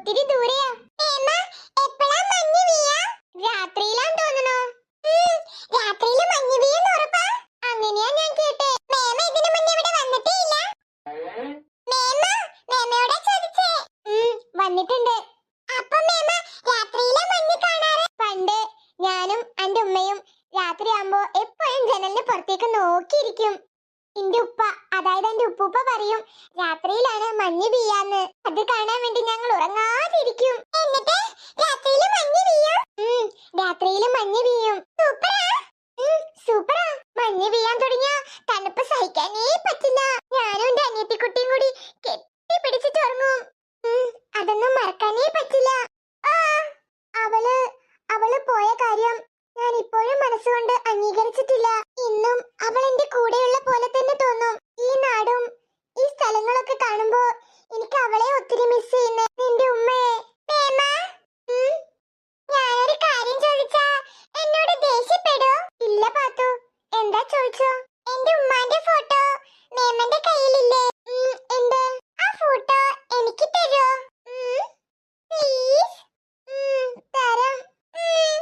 ഒത്തിരി ദൂരെയാ. രാത്രിയിൽ അങ്ങനെയാ ഞാൻ മേമ ഇതിനു ഇവിടെ വന്നിട്ടുണ്ട്. മേമ ഞാനും എന്റെ ഉമ്മയും രാത്രിയാകുമ്പോ എപ്പോഴും ജനലിന് പുറത്തേക്ക് നോക്കിയിരിക്കും. എന്റെ ഉപ്പ അതായത് എന്റെ ഉപ്പൂപ്പ പറയും രാത്രിയിലാണ് മഞ്ഞ് വീയാന്ന് അത് കാണാൻ വേണ്ടി ഞങ്ങൾ ഉറങ്ങാതിരിക്കും. എന്നിട്ട് രാത്രിയിൽ മഞ്ഞ് പെയ്യും. രാത്രിയിൽ മഞ്ഞ് പെയ്യും. സൂപ്പറാ. സൂപ്പറാ. മഞ്ഞ് പെയ്യാൻ തുടങ്ങിയ തണുപ്പ് സഹിക്കാനേ പറ്റില്ല. ഞാനും എന്റെ അനിയത്തിക്കുട്ടിയും കൂടി കെട്ടി പിടിച്ചിട്ട് ഉറങ്ങും അതൊന്നും മറക്കാനേ പറ്റില്ല. അവൾ അവൾ പോയ കാര്യം ഞാൻ ഇപ്പോഴും മനസ്സുകൊണ്ട് അംഗീകരിച്ചിട്ടില്ല. ഇന്നും അവൾ എന്റെ കൂടെയുള്ള പോലെ തന്നെ തോന്നും ഈ നാടും ഈ സ്ഥലങ്ങളൊക്കെ കാണുമ്പോ എനിക്ക് അവളെ ഒത്തിരി മിസ് ചെയ്യുന്നു നിന്റെ ഉമ്മയെ പ്രേമ ഉം, ഞാനൊരു കാര്യം ചോദിച്ചാ എന്നോട് ദേഷ്യപ്പെടോ ഇല്ല പാത്തു എന്താ ചോദിച്ചോ എന്റെ ഉമ്മാന്റെ ഫോട്ടോ മേമന്റെ കയ്യിലില്ലേ ഉം, ഉണ്ട് ആ ഫോട്ടോ എനിക്ക് തരോ പ്ലീസ് തരാം ഉം.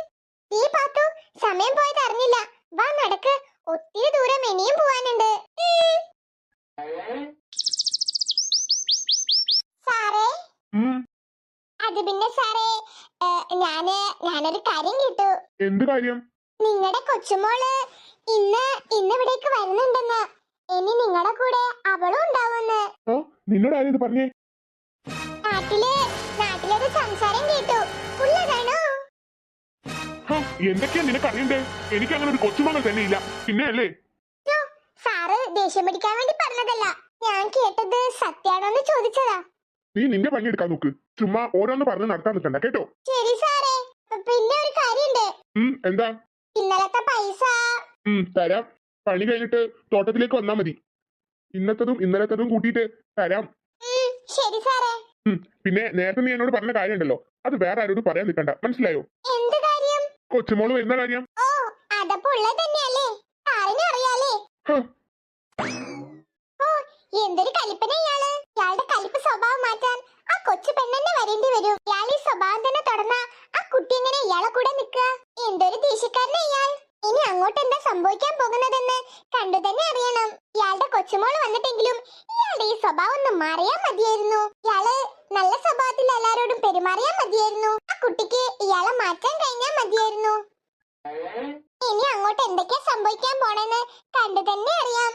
ഈ പാത്തു സമയം പോയത് അറിഞ്ഞില്ല വാ നടക്ക് ഒത്തിരി ദൂരം ഇനിയും പോവാനുണ്ട് ഉം. സാറേ ഉം, അത് പിന്നെ സാറേ ഏ, ഞാൻ ഞാനൊരു കാര്യം കേട്ടു. എന്ത് കാര്യം? നിങ്ങളുടെ കൊച്ചുമോൾ ഇന്ന് ഇന്ന് ഇവിടേക്ക് വരുന്നുണ്ടെന്ന്. ഇനി നിങ്ങളുടെ കൂടെ അവളും ഉണ്ടാവുമെന്ന്. ഓ നിന്നോട് ആരും ഇത് പറഞ്ഞേ? നാട്ടിൽ നാട്ടിലൊരു സംസാരം കേട്ടു. ഉള്ളതാണോ ഹാ, എന്തൊക്കെയാ നിനക്ക് അറിയണ്ടേ എനിക്ക് അങ്ങനെ ഒരു കൊച്ചുമകൾ തന്നെ ഇല്ല. പിന്നെ അല്ലേ സാറ് ദേഷ്യം പിടിക്കാൻ വേണ്ടി പറഞ്ഞതല്ല. ഞാൻ കേട്ടത് സത്യാണോന്ന് ചോദിച്ചതാ. നീ നിന്റെ പണി എടുക്കാൻ നോക്ക്. ചുമ്മാ ഓരോന്ന് പറഞ്ഞ് നടത്താൻ നിൽക്കണ്ട കേട്ടോ? ശരി സാറേ. പിന്നെ ഒരു കാര്യണ്ട്. ഉം എന്താ? ഇന്നലത്തെ പൈസ. ഉം തരാം. പണി കഴിഞ്ഞിട്ട് തോട്ടത്തിലേക്ക് വന്നാ മതി. ഇന്നത്തതും ഇന്നലത്തതും കൂട്ടിയിട്ട് തരാം. ശരി സാറേ. പിന്നെ നേരത്തെ നീ എന്നോട് പറഞ്ഞ കാര്യമുണ്ടല്ലോ. അത് വേറെ ആരോടും പറയാൻ നിൽക്കണ്ട. മനസ്സിലായോ? എന്ത് കാര്യം? കൊച്ചുമോൾ വരുന്ന കാര്യം? ഓ അതപ്പോ ഉള്ളത് തന്നെയല്ലേ? സാറിന് അറിയാലേ. എന്തൊരു കലിപ്പന ഇയാൾ? ഇയാളുടെ കലിപ്പ് സ്വഭാവം മാറ്റാൻ ആ കൊച്ചു പെണ്ണെന്നെ വരേണ്ടി വരും. ഇയാൾ ഈ സ്വഭാവം തന്നെ തുടർന്ന ആ കുട്ടി എങ്ങനെ ഇയാളെ കൂടെ നിൽക്കുക? എന്തൊരു ദേഷ്യക്കാരനെ ഇയാൾ. ഇനി അങ്ങോട്ട് എന്താ സംഭവിക്കാൻ പോകുന്നതെന്ന് കണ്ടു തന്നെ അറിയണം. ഇയാളുടെ കൊച്ചുമോൾ വന്നിട്ടെങ്കിലും ഇയാളുടെ ഈ സ്വഭാവം ഒന്ന് മാറിയാ മതിയായിരുന്നു. ഇയാൾ നല്ല സ്വഭാവത്തിൽ എല്ലാരോടും പെരുമാറിയാ മതിയായിരുന്നു. ആ കുട്ടിക്ക് ഇയാളെ മാറ്റാൻ കഴിഞ്ഞാ മതിയായിരുന്നു. ഇനി അങ്ങോട്ട് എന്തൊക്കെയാ സംഭവിക്കാൻ പോണെന്ന് കണ്ടു തന്നെ അറിയാം.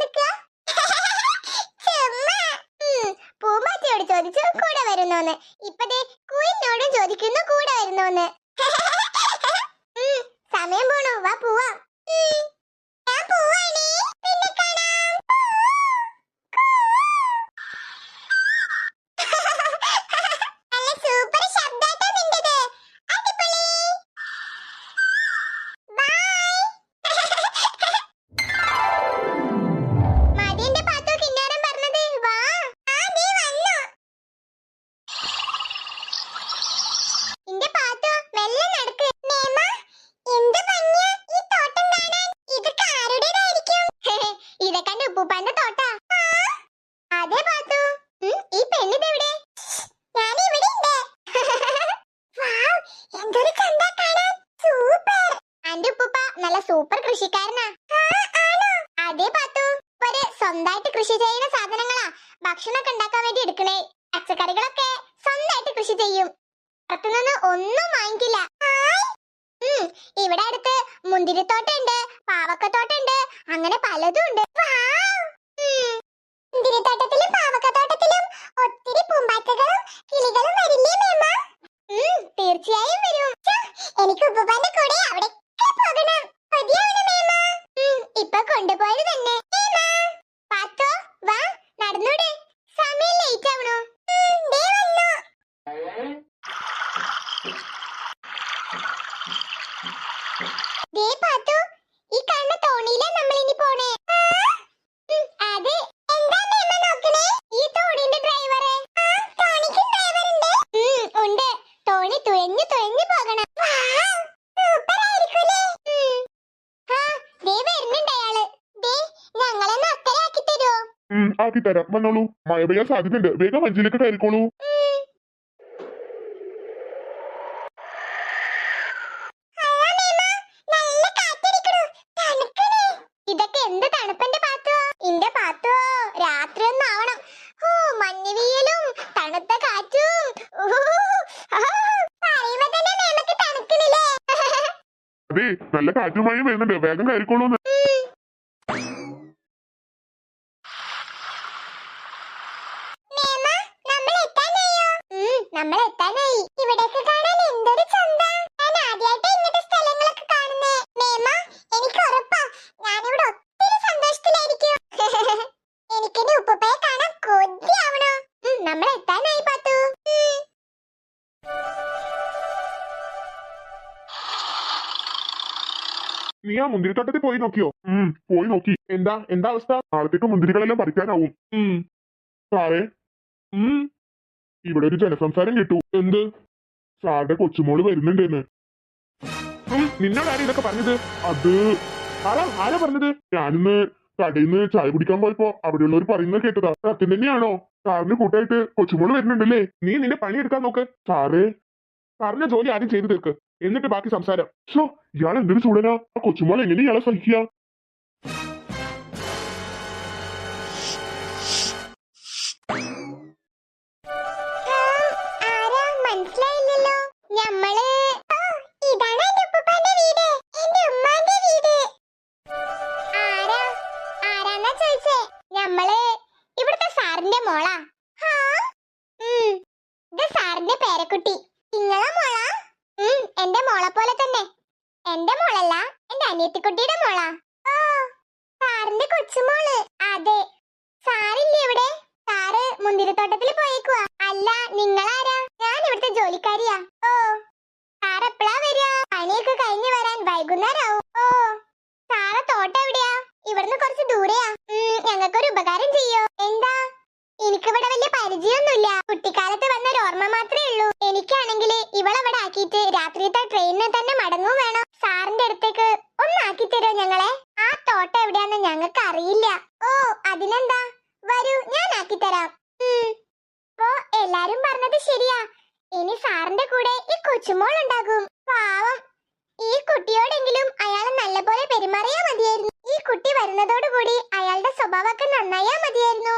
നിൽക്കുക പൂമ്പാറ്റയോട് ചോദിച്ചു കൂടെ വരുന്നോന്ന്. ഇപ്പതേ കുയിലിനോടും ചോദിക്കുന്നു കൂടെ വരുന്നോന്ന്. സമയം പോണു. വാ പോവാം. കൃഷി ചെയ്യും. പുറത്തുനിന്ന് ഒന്നും വാങ്ങിക്കില്ല. ഇവിടെ അടുത്ത് മുന്തിരിത്തോട്ടുണ്ട് പാവക്കത്തോട്ടുണ്ട് അങ്ങനെ പലതും ഉണ്ട് മുന്തിരിത്തോട്ടത്തിലും പാവക്കത്തോട്ടത്തിലും ഒത്തിരി പൂമ്പാറ്റകളും കിളികളും വരില്ലേ മേമ ഉം, തീർച്ചയായും വരും ഛ, എനിക്ക് ഉപ്പുപ്പാന്റെ കൂടെ അവിടെ പോകണം കൊതിയാവണം മേമ ഉം, ഇപ്പൊ കൊണ്ടുപോയത് തന്നെ മേമ പാത്തോ വാ നടന്നൂടെ സമയം ലേറ്റ് ആവണോ ഉം, ദേ വന്നു ദേ പാത്തു ഈ കാണുന്ന തോണിയിലാ നമ്മൾ ഇനി പോണേ ഉം, അതെ എന്താ മേമ നോക്കണേ ഈ തോണിന്റെ ഡ്രൈവറെ തോണിക്ക് ഡ്രൈവർ ഉണ്ട് ഉണ്ട് തോണി തുഴഞ്ഞു തുഴഞ്ഞു പോകണം സൂപ്പർ ആയിരിക്കൂലേ ആ ദേ വരുന്നുണ്ട് അയാൾ ദേ ഞങ്ങളെ അക്കരെ ആക്കി തരുമോ ഉം, ആക്കി തരാം. വന്നോളൂ. മഴ പെയ്യാൻ സാധ്യതയുണ്ട്. വേഗം വഞ്ചിയിലേക്ക് കയറിക്കോളൂ. അതെ നല്ല കാറ്റും മഴയും വരുന്നുണ്ട്. വേഗം കയറിക്കോളൂ നീ ആ മുന്തിരിത്തോട്ടത്തിൽ പോയി നോക്കിയോ? ഉം. പോയി നോക്കി. എന്താ എന്താ അവസ്ഥ? നാളത്തേക്ക് മുന്തിരികളെല്ലാം പറിക്കാനാവും. ഉം. സാറേ ഉം. ഇവിടെ ഒരു ജനസംസാരം കിട്ടു. എന്ത്? സാറിന്റെ കൊച്ചുമോൾ വരുന്നുണ്ടെന്ന്. ഉം, നിന്നോട് ആരും ഇതൊക്കെ പറഞ്ഞത്? അത് ആരാ ആരാ പറഞ്ഞത്? ഞാനിന്ന് കടയിൽ നിന്ന് ചായ കുടിക്കാൻ പോയപ്പോ അവിടെയുള്ളവർ പറയുന്നത് കേട്ടതാ. സത്യം തന്നെയാണോ? സാറിന് കൂട്ടായിട്ട് കൊച്ചുമോൾ വരുന്നുണ്ടല്ലേ? നീ നിന്റെ പണി എടുക്കാൻ നോക്ക്. സാറേ സാറിന്റെ ജോലി ആദ്യം ചെയ്തു തീർക്ക്. എന്നിട്ട് ബാക്കി സംസാരം. ഷോ ഇയാൾ എന്തൊരു ചൂടനാ? ആ കൊച്ചുമോൾ എങ്ങനെ ഇയാളെ സഹിക്കുക? സാറിന്റെ പേരക്കുട്ടി. നിങ്ങളെ മോളാ? എന്റെ മോളെ പോലെ തന്നെ. എന്റെ മോളല്ല എന്റെ അനിയത്തിക്കുട്ടിയുടെ മോളാ. ഓ സാറിന്റെ കൊച്ചുമോൾ. അതെ സാറില്ലേ ഇവിടെ? സാറ് മുന്തിരിത്തോട്ടത്തിൽ പോയേക്കുവാ. അല്ല നിങ്ങളാരാ? ഞാൻ ഇവിടുത്തെ ജോലിക്കാരിയാ. ഓ സാർ എപ്പോഴാ വരിക? പണിയൊക്കെ കഴിഞ്ഞു വരാൻ വൈകുന്നേരമാവും ഓ സാറ തോട്ടം എവിടെയാ? ഇവിടുന്ന് കുറച്ച് ദൂരെയാ. ഞങ്ങൾക്കൊരു ഉപകാരം ചെയ്യോ? എന്താ? എനിക്കിവിടെ വലിയ പരിചയമൊന്നുമില്ല. കുട്ടിക്കാലത്ത് വന്ന ഒരു ഓർമ്മ മാത്രമേ ഉള്ളൂ. എനിക്കാണെങ്കിൽ ഇവളവിടെ ആക്കിയിട്ട് രാത്രിയത്തെ ട്രെയിനിന് തന്നെ മടങ്ങും വേണം. സാറിന്റെ അടുത്തേക്ക് ഒന്ന് ആക്കി തരുമോ ഞങ്ങളെ? ആ തോട്ടം എവിടെയാന്ന് ഞങ്ങൾക്ക് അറിയില്ല. ഓ അതിനെന്താ? വരൂ ഞാൻ ആക്കി തരാം. അപ്പോ എല്ലാരും പറഞ്ഞത് ശരിയാ. ഇനി സാറിന്റെ കൂടെ ഈ കൊച്ചുമോൾ ഉണ്ടാകും. പാവം. ഈ കുട്ടിയോടെങ്കിലും അയാൾ നല്ലപോലെ പെരുമാറിയാ മതിയായിരുന്നു. ഈ കുട്ടി വരുന്നതോടുകൂടി അയാളുടെ സ്വഭാവമൊക്കെ നന്നായാ മതിയായിരുന്നു.